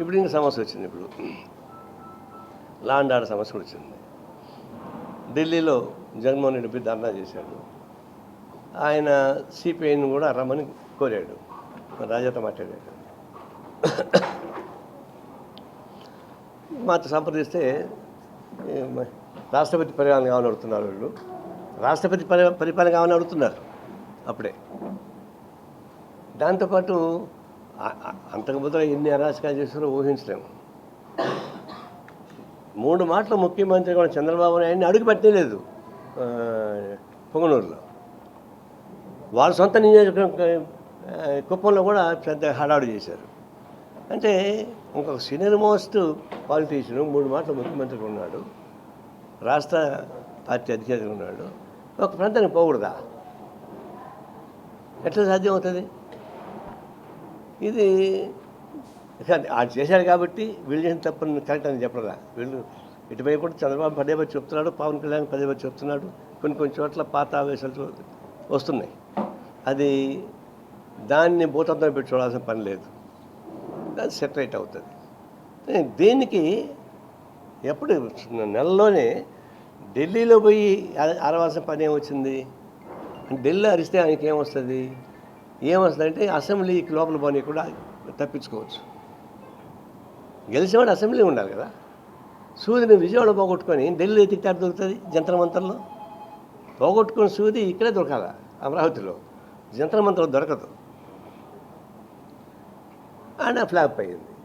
ఇప్పుడు ఇంకా సమస్య వచ్చింది ఇప్పుడు. లా అండ్ ఆర్డర్ సమస్య కూడా వచ్చింది. ఢిల్లీలో జగన్మోహన్ రెడ్డి పోయి ధర్నా చేశాడు. ఆయన సిపిఐని కూడా రమ్మని కోరాడు. రాజాతో మాట్లాడాడు. మాతో సంప్రదిస్తే రాష్ట్రపతి పరిపాలన కావాలని అడుగుతున్నారు వీళ్ళు. రాష్ట్రపతి పరి పరిపాలన కావాలని అడుగుతున్నారు అప్పుడే. దాంతోపాటు అంతకు ముందర ఎన్ని అరాచకాలు చేస్తారో ఊహించలేము. మూడు మాటలు ముఖ్యమంత్రి కూడా చంద్రబాబు నాయుడిని అడుగు పెట్టలేదు పొంగనూరులో. వాళ్ళ సొంత నియోజకవర్గం కుప్పంలో కూడా పెద్ద హడాడు చేశారు. అంటే ఇంకొక సీనియర్ మోస్ట్ పాలిటీషియన్ మూడు మాటలు ముఖ్యమంత్రి ఉన్నాడు రాష్ట్ర పార్టీ అధికారి ఉన్నాడు ఒక ప్రాంతానికి పోకూడదా? ఎట్లా సాధ్యం అవుతుంది? ఇది కానీ అది చేశాడు కాబట్టి వీళ్ళు చేసిన తప్పని కరెక్ట్ అని చెప్పరా వీళ్ళు ఇటువైపు కూడా చంద్రబాబు పదే పది చెప్తున్నాడు పవన్ కళ్యాణ్ పదే పది చెప్తున్నాడు కొన్ని కొన్ని చోట్ల పాత ఆవేశాలు వస్తున్నాయి. అది దాన్ని భూతత్వం పెట్టి చూడాల్సిన పని లేదు. అది సెపరేట్ అవుతుంది. దీనికి ఎప్పుడు నెలలోనే ఢిల్లీలో పోయి అరవాల్సిన పని ఏమొచ్చింది? ఢిల్లీ అరిస్తే ఆయనకి ఏమొస్తుంది ఏమొస్తుంది అసెంబ్లీకి లోపల పోనీ కూడా తప్పించుకోవచ్చు. గెలిచేవాడు అసెంబ్లీ ఉండాలి కదా. సూదిని విజయవాడ పోగొట్టుకొని ఢిల్లీ తిట్టాడు దొరుకుతుంది జంతర్ పోగొట్టుకుని సూది ఇక్కడే దొరకాల అమరావతిలో. జంత్ర మంత్రం దొరకదు. అండ్ ఫ్లాప్ అయ్యింది.